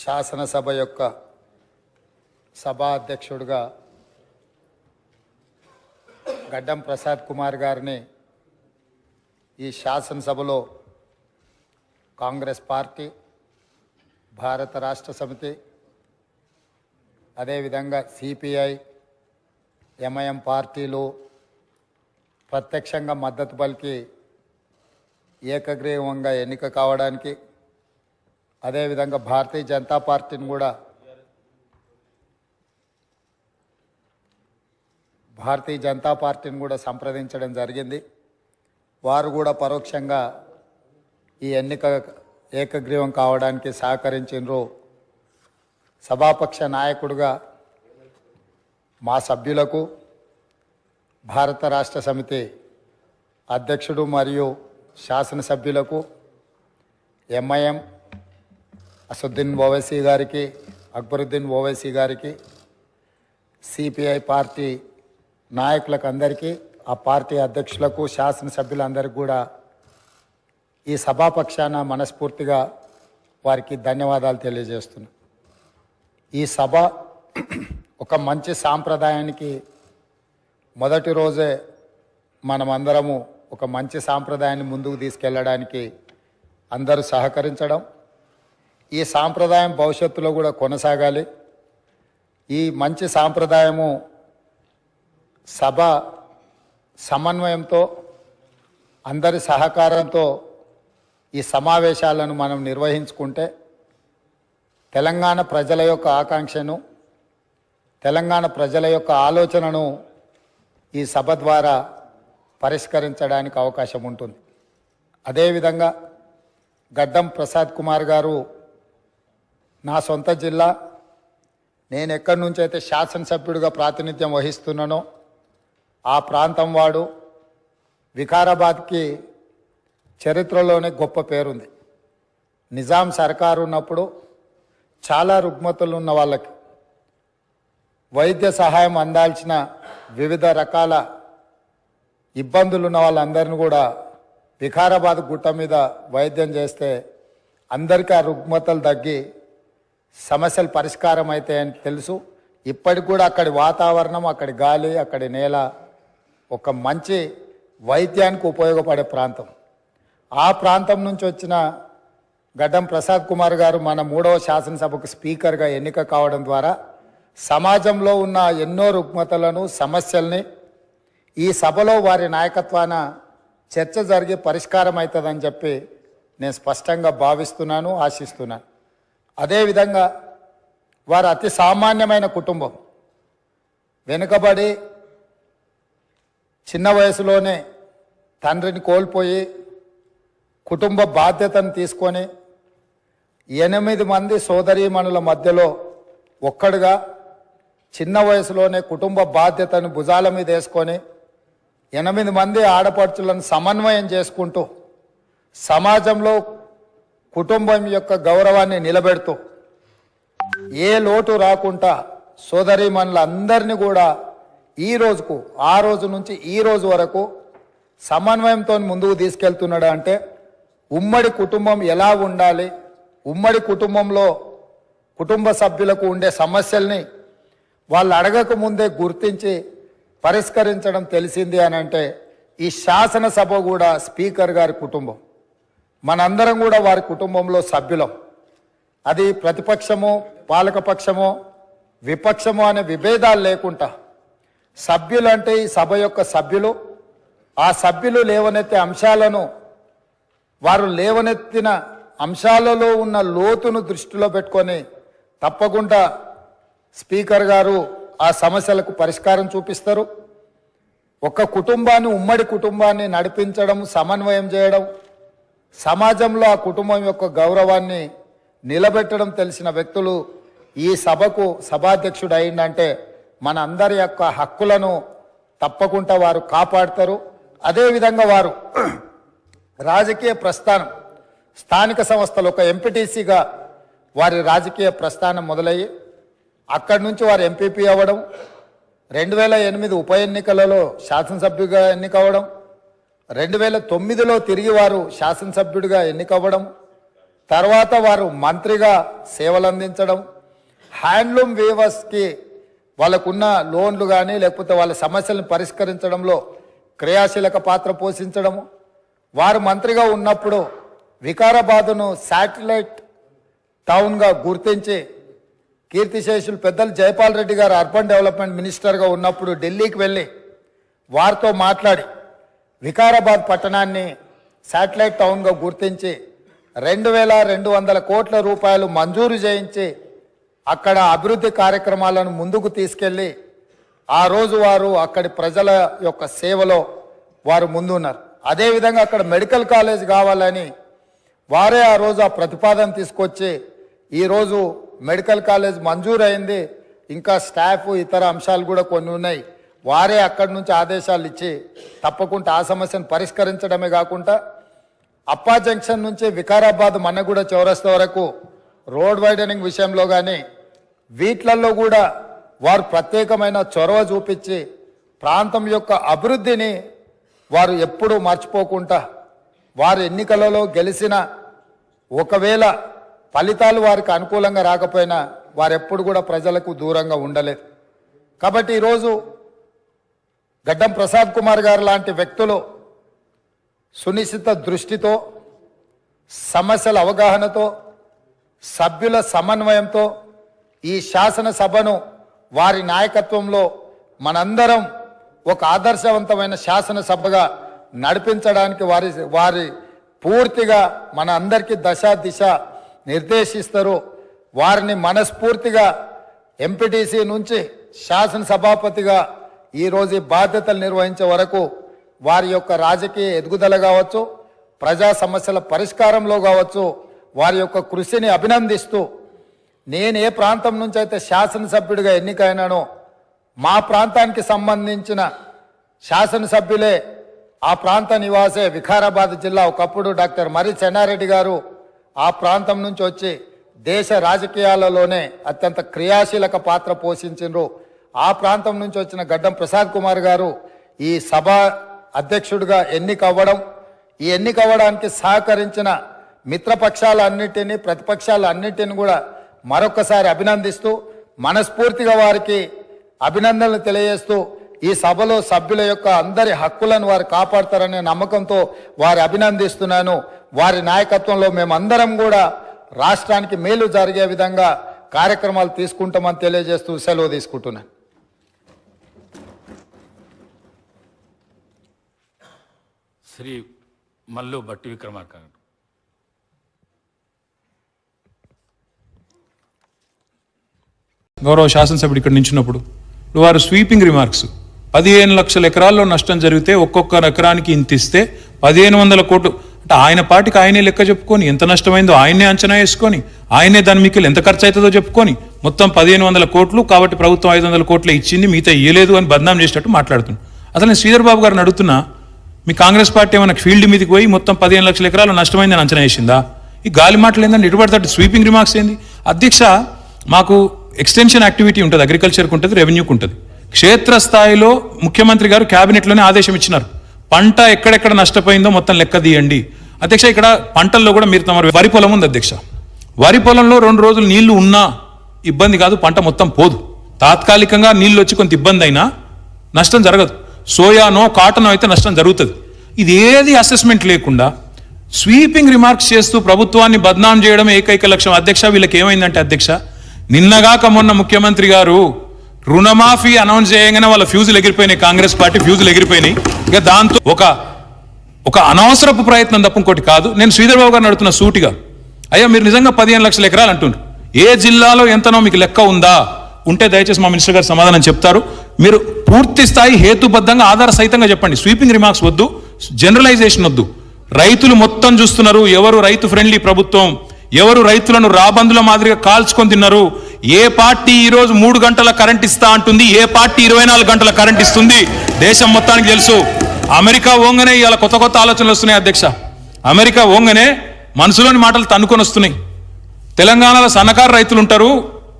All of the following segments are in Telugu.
శాసనసభ యొక్క సభాధ్యక్షుడిగా గడ్డం ప్రసాద్ కుమార్ గారిని ఈ శాసనసభలో కాంగ్రెస్ పార్టీ భారత రాష్ట్ర సమితి అదేవిధంగా సిపిఐ ఎంఐఎం పార్టీలు ప్రత్యక్షంగా మద్దతు పలికి ఏకగ్రీవంగా ఎన్నిక కావడానికి అదేవిధంగా భారతీయ జనతా పార్టీని కూడా భారతీయ జనతా పార్టీని కూడా సంప్రదించడం జరిగింది. వారు కూడా పరోక్షంగా ఈ ఎన్నిక ఏకగ్రీవం కావడానికి సహకరించినరు. సభాపక్ష నాయకుడుగా మా సభ్యులకు భారత రాష్ట్ర సమితి అధ్యక్షుడు మరియు శాసనసభ్యులకు ఎంఐఎం అసదుద్దీన్ ఓవైసీ గారికి అక్బరుద్దీన్ ఓవైసీ గారికి సిపిఐ పార్టీ నాయకులకు అందరికీ ఆ పార్టీ అధ్యక్షులకు శాసనసభ్యులందరికీ కూడా ఈ సభాపక్షాన మనస్ఫూర్తిగా వారికి ధన్యవాదాలు తెలియజేస్తున్నా. ఈ సభ ఒక మంచి సాంప్రదాయానికి మొదటి రోజే మనమందరము ఒక మంచి సాంప్రదాయాన్ని ముందుకు తీసుకెళ్ళడానికి అందరూ సహకరించడం ఈ సాంప్రదాయం భవిష్యత్తులో కూడా కొనసాగాలి. ఈ మంచి సాంప్రదాయము సభ సమన్వయంతో అందరి సహకారంతో ఈ సమావేశాలను మనం నిర్వహించుకుంటే తెలంగాణ ప్రజల యొక్క ఆకాంక్షను తెలంగాణ ప్రజల యొక్క ఆలోచనను ఈ సభ ద్వారా పరిష్కరించడానికి అవకాశం ఉంటుంది. అదేవిధంగా గడ్డం ప్రసాద్ కుమార్ గారు నా సొంత జిల్లా. నేను ఎక్కడి నుంచి అయితే శాసనసభ్యుడిగా ప్రాతినిధ్యం వహిస్తున్నానో ఆ ప్రాంతం వాడు వికారాబాద్కి చరిత్రలోనే గొప్ప పేరుంది. నిజాం సర్కారు ఉన్నప్పుడు చాలా రుగ్మతులు ఉన్న వాళ్ళకి వైద్య సహాయం అందాల్సిన వివిధ రకాల ఇబ్బందులు ఉన్న వాళ్ళందరిని కూడా వికారాబాద్ గుట్ట మీద వైద్యం చేస్తే అందరికీ ఆ రుగ్మతలు తగ్గి సమస్యలు పరిష్కారం అవుతాయని తెలుసు. ఇప్పటికి కూడా అక్కడి వాతావరణం అక్కడి గాలి అక్కడి నేల ఒక మంచి వైద్యానికి ఉపయోగపడే ప్రాంతం. ఆ ప్రాంతం నుంచి వచ్చిన గడ్డం ప్రసాద్ కుమార్ గారు మన మూడవ శాసనసభకు స్పీకర్గా ఎన్నిక కావడం ద్వారా సమాజంలో ఉన్న ఎన్నో రుగ్మతలను సమస్యల్ని ఈ సభలో వారి నాయకత్వాన చర్చ జరిగి పరిష్కారం అవుతుందని చెప్పి నేను స్పష్టంగా భావిస్తున్నాను ఆశిస్తున్నాను. అదేవిధంగా వారు అతి సామాన్యమైన కుటుంబం. వెనుకబడి చిన్న వయసులోనే తండ్రిని కోల్పోయి కుటుంబ బాధ్యతను తీసుకొని ఎనిమిది మంది సోదరీమణుల మధ్యలో ఒక్కడుగా చిన్న వయసులోనే కుటుంబ బాధ్యతను భుజాల మీద వేసుకొని ఎనిమిది మంది ఆడపడుచులను సమన్వయం చేసుకుంటూ సమాజంలో కుటుంబం యొక్క గౌరవాన్ని నిలబెడుతూ ఏ లోటు రాకుండా సోదరీమణులందరినీ కూడా ఈ రోజుకు ఆ రోజు నుంచి ఈ రోజు వరకు సమన్వయంతో ముందుకు తీసుకెళ్తున్నాడు అంటే ఉమ్మడి కుటుంబం ఎలా ఉండాలి ఉమ్మడి కుటుంబంలో కుటుంబ సభ్యులకు ఉండే సమస్యల్ని వాళ్ళు అడగక ముందే గుర్తించి పరిష్కరించడం తెలిసింది అని అంటే ఈ శాసనసభ కూడా స్పీకర్ గారి కుటుంబం. మనందరం కూడా వారి కుటుంబంలో సభ్యులం. అది ప్రతిపక్షము పాలకపక్షము విపక్షము అనే విభేదాలు లేకుండా సభ్యులు అంటే ఈ సభ యొక్క సభ్యులు ఆ సభ్యులు లేవనెత్తే అంశాలను వారు లేవనెత్తిన అంశాలలో ఉన్న లోతును దృష్టిలో పెట్టుకొని తప్పకుండా స్పీకర్ గారు ఆ సమస్యలకు పరిష్కారం చూపిస్తారు. ఒక కుటుంబాన్ని ఉమ్మడి కుటుంబాన్ని నడిపించడం సమన్వయం చేయడం సమాజంలో ఆ కుటుంబం యొక్క గౌరవాన్ని నిలబెట్టడం తెలిసిన వ్యక్తులు ఈ సభకు సభాధ్యక్షుడు అయిందంటే మన అందరి యొక్క హక్కులను తప్పకుండా వారు కాపాడతారు. అదేవిధంగా వారు రాజకీయ ప్రస్థానం స్థానిక సంస్థలు ఒక ఎంపీటీసీగా వారి రాజకీయ ప్రస్థానం మొదలయ్యి అక్కడి నుంచి వారు ఎంపీపీ అవ్వడం రెండు వేల ఎనిమిది ఉప ఎన్నికలలో శాసనసభ్యుగా ఎన్నికవడం రెండు వేల తొమ్మిదిలో తిరిగి వారు శాసనసభ్యుడిగా ఎన్నికవ్వడం తర్వాత వారు మంత్రిగా సేవలు అందించడం హ్యాండ్లూమ్ వేవర్స్కి వాళ్ళకున్న లోన్లు కానీ లేకపోతే వాళ్ళ సమస్యలను పరిష్కరించడంలో క్రియాశీలక పాత్ర పోషించడము వారు మంత్రిగా ఉన్నప్పుడు వికారాబాదును శాటిలైట్ టౌన్గా గుర్తించి కీర్తిశేషులు పెద్దలు జయపాల్ రెడ్డి గారు అర్బన్ డెవలప్మెంట్ మినిస్టర్గా ఉన్నప్పుడు ఢిల్లీకి వెళ్ళి వారితో మాట్లాడి వికారాబాద్ పట్టణాన్ని శాటిలైట్ టౌన్గా గుర్తించి రెండు వేల రెండు వందల కోట్ల రూపాయలు మంజూరు చేయించి అక్కడ అభివృద్ధి కార్యక్రమాలను ముందుకు తీసుకెళ్ళి ఆ రోజు వారు అక్కడి ప్రజల యొక్క సేవలో వారు ముందున్నారు. అదేవిధంగా అక్కడ మెడికల్ కాలేజ్ కావాలని వారే ఆ రోజు ఆ ప్రతిపాదన తీసుకొచ్చి ఈరోజు మెడికల్ కాలేజ్ మంజూరు అయింది ఇంకా స్టాఫ్ ఇతర అంశాలు కూడా కొన్ని ఉన్నాయి. వారే అక్కడి నుంచి ఆదేశాలు ఇచ్చి తప్పకుండా ఆ సమస్యను పరిష్కరించడమే కాకుండా అప్పా జంక్షన్ నుంచి వికారాబాద్ మన్నగూడ చౌరస్తా వరకు రోడ్ వైడనింగ్ విషయంలో కానీ వీట్లల్లో కూడా వారు ప్రత్యేకమైన చొరవ చూపించి ప్రాంతం యొక్క అభివృద్ధిని వారు ఎప్పుడూ మర్చిపోకుండా వారు ఎన్నికలలో గెలిచిన ఒకవేళ ఫలితాలు వారికి అనుకూలంగా రాకపోయినా వారెప్పుడు కూడా ప్రజలకు దూరంగా ఉండలేదు. కాబట్టి ఈరోజు గడ్డం ప్రసాద్ కుమార్ గారు లాంటి వ్యక్తులు సునిశ్చిత దృష్టితో సమస్యల అవగాహనతో సభ్యుల సమన్వయంతో ఈ శాసనసభను వారి నాయకత్వంలో మనందరం ఒక ఆదర్శవంతమైన శాసనసభగా నడిపించడానికి వారి వారి పూర్తిగా మన అందరికీ దశ దిశ నిర్దేశిస్తారు. వారిని మనస్ఫూర్తిగా ఎంపీటీసీ నుంచి శాసనసభాపతిగా ఈరోజు ఈ బాధ్యతలు నిర్వహించే వరకు వారి యొక్క రాజకీయ ఎదుగుదల కావచ్చు ప్రజా సమస్యల పరిష్కారంలో కావచ్చు వారి యొక్క కృషిని అభినందిస్తూ నేను ఏ ప్రాంతం నుంచి అయితే శాసనసభ్యుడిగా ఎన్నికైనానో మా ప్రాంతానికి సంబంధించిన శాసనసభ్యులే ఆ ప్రాంత నివాసే వికారాబాద్ జిల్లా ఒకప్పుడు డాక్టర్ మరి చెన్నారెడ్డి గారు ఆ ప్రాంతం నుంచి వచ్చి దేశ రాజకీయాలలోనే అత్యంత క్రియాశీలక పాత్ర పోషించారు ఆ ప్రాంతం నుంచి వచ్చిన గడ్డం ప్రసాద్ కుమార్ గారు ఈ సభ అధ్యక్షుడిగా ఎన్నిక అవ్వడం ఈ ఎన్నిక అవ్వడానికి సహకరించిన మిత్రపక్షాలన్నిటినీ ప్రతిపక్షాలన్నిటిని కూడా మరొకసారి అభినందిస్తూ మనస్ఫూర్తిగా వారికి అభినందనలు తెలియజేస్తూ ఈ సభలో సభ్యుల యొక్క అందరి హక్కులను వారు కాపాడతారనే నమ్మకంతో వారి అభినందిస్తున్నాను. వారి నాయకత్వంలో మేమందరం కూడా రాష్ట్రానికి మేలు జరిగే విధంగా కార్యక్రమాలు తీసుకుంటామని తెలియజేస్తూ సెలవు తీసుకుంటున్నాను. శ్రీ మల్లు భట్టి విక్రమార్క గారు. గౌరవ శాసనసభ్యుడు ఇక్కడ నించున్నప్పుడు వారు స్వీపింగ్ రిమార్క్స్. పదిహేను లక్షల ఎకరాల్లో నష్టం జరిగితే ఒక్కొక్క ఎకరానికి ఇంత ఇస్తే పదిహేను వందల కోట్లు. అంటే ఆయన పాటికి ఆయనే లెక్క చెప్పుకొని ఎంత నష్టమైందో ఆయనే అంచనా వేసుకొని ఆయనే దాని మీకు ఎంత ఖర్చు అవుతుందో చెప్పుకొని మొత్తం పదిహేను వందల కోట్లు కాబట్టి ప్రభుత్వం ఐదు వందల కోట్లే ఇచ్చింది మిగతా ఇయ్యలేదు అని బద్నాం చేసినట్టు మాట్లాడుతున్నాను అసలు నేను శ్రీధర్ బాబు గారిని అడుగుతున్నా మీ కాంగ్రెస్ పార్టీ ఏమైనా ఫీల్డ్ మీదకి పోయి మొత్తం పదిహేను లక్షల ఎకరాలు నష్టమైందని అంచనా వేసిందా? ఈ గాలి మాటలు ఏందంటే ఇటుపడతాడు స్వీపింగ్ రిమార్క్స్ ఏంది? అధ్యక్ష మాకు ఎక్స్టెన్షన్ యాక్టివిటీ ఉంటుంది అగ్రికల్చర్కి ఉంటుంది రెవెన్యూకి ఉంటుంది. క్షేత్రస్థాయిలో ముఖ్యమంత్రి గారు క్యాబినెట్లోనే ఆదేశం ఇచ్చినారు పంట ఎక్కడెక్కడ నష్టపోయిందో మొత్తం లెక్క తీయండి. అధ్యక్ష ఇక్కడ పంటల్లో కూడా మీరు తమ వరి పొలం ఉంది అధ్యక్ష. వరి పొలంలో రెండు రోజులు నీళ్ళు ఉన్నా ఇబ్బంది కాదు పంట మొత్తం పోదు. తాత్కాలికంగా నీళ్ళు వచ్చి కొంత ఇబ్బంది అయినా నష్టం జరగదు. సోయానో కాటనో అయితే నష్టం జరుగుతుంది. ఇదేది అసెస్మెంట్ లేకుండా స్వీపింగ్ రిమార్క్స్ చేస్తూ ప్రభుత్వాన్ని బద్నాం చేయడం ఏకైక లక్ష్యం. అధ్యక్ష వీళ్ళకి ఏమైందంటే అధ్యక్ష నిన్నగాక మొన్న ముఖ్యమంత్రి గారు రుణమాఫీ అనౌన్స్ చేయగానే వాళ్ళ ఫ్యూజులు ఎగిరిపోయినాయి. కాంగ్రెస్ పార్టీ ఫ్యూజులు ఎగిరిపోయినాయి. ఇక దాంతో ఒక ఒక అనవసరపు ప్రయత్నం తప్ప ఇంకోటి కాదు. నేను శ్రీధర్బాబు గారిని అడుగుతున్న సూటిగా అయ్యా మీరు నిజంగా పదిహేను లక్షల ఎకరాలు అంటున్నారు ఏ జిల్లాలో ఎంతనో మీకు లెక్క ఉందా? ఉంటే దయచేసి మా మినిస్టర్ గారు సమాధానం చెప్తారు. మీరు పూర్తి స్థాయి హేతుబద్ధంగా ఆధార సహితంగా చెప్పండి. స్వీపింగ్ రిమార్క్స్ వద్దు. జనరలైజేషన్ వద్దు. రైతులు మొత్తం చూస్తున్నారు ఎవరు రైతు ఫ్రెండ్లీ ప్రభుత్వం ఎవరు రైతులను రాబందుల మాదిరిగా కాల్చుకొని తిన్నారు. ఏ పార్టీ ఈరోజు మూడు గంటల కరెంట్ ఇస్తా అంటుంది ఏ పార్టీ ఇరవై నాలుగు గంటల కరెంట్ ఇస్తుంది? దేశం మొత్తానికి తెలుసు. అమెరికా ఓంగనే ఇవాళ కొత్త కొత్త ఆలోచనలు వస్తున్నాయి అధ్యక్ష. అమెరికా ఓంగనే మనసులోని మాటలు తన్నుకొని వస్తున్నాయి. తెలంగాణలో సన్నకారు రైతులు ఉంటారు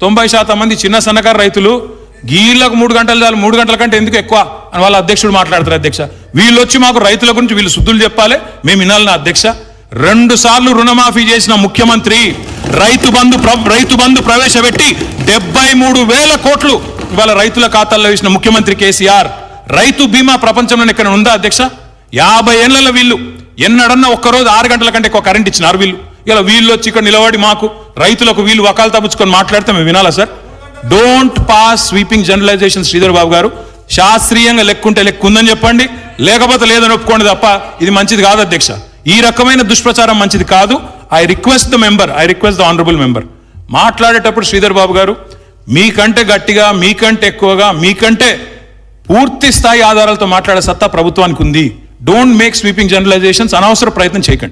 తొంభై శాతం మంది చిన్న సన్నకారు రైతులు. గీళ్ళకు మూడు గంటలు చాలు మూడు గంటల కంటే ఎందుకు ఎక్కువ? అని వాళ్ళ అధ్యక్షుడు మాట్లాడతారు అధ్యక్ష. వీళ్ళు వచ్చి మాకు రైతుల గురించి వీళ్ళు శుద్ధులు చెప్పాలి. మేము వినాలి నా అధ్యక్ష. రెండు సార్లు రుణమాఫీ చేసిన ముఖ్యమంత్రి రైతు బంధు రైతు బంధు ప్రవేశపెట్టి డెబ్బై మూడు వేల కోట్లు ఇవాళ రైతుల ఖాతాల్లో వేసిన ముఖ్యమంత్రి కేసీఆర్. రైతు బీమా ప్రపంచంలో ఇక్కడ ఉందా అధ్యక్ష? యాభై ఏళ్ళలో వీళ్ళు ఎన్నడన్నా ఒక్కరోజు ఆరు గంటల కంటే ఎక్కువ కరెంట్ ఇచ్చినారు వీళ్ళు. ఇలా వీళ్ళు వచ్చి ఇక్కడ నిలబడి మాకు రైతులకు వీళ్ళు వకాలు తప్పించుకొని మాట్లాడితే మేము వినాలా sir? Don't pass sweeping generalization Sridhar Babu garu. శాస్త్రీయంగా లెక్కుంటే లెక్కు ఉందని చెప్పండి. లేకపోతే లేదని ఒప్పుకోండి తప్ప ఇది మంచిది కాదు అధ్యక్ష. ఈ రకమైన దుష్ప్రచారం మంచిది కాదు. I request the member I request the honourable member మాట్లాడేటప్పుడు శ్రీధర్ బాబు గారు మీకంటే గట్టిగా మీకంటే ఎక్కువగా మీకంటే పూర్తి స్థాయి ఆధారాలతో మాట్లాడే సత్తా ప్రభుత్వానికి ఉంది. డోంట్ మేక్ స్వీపింగ్ జనరలైజేషన్స్ అనవసర ప్రయత్నం చేయకండి.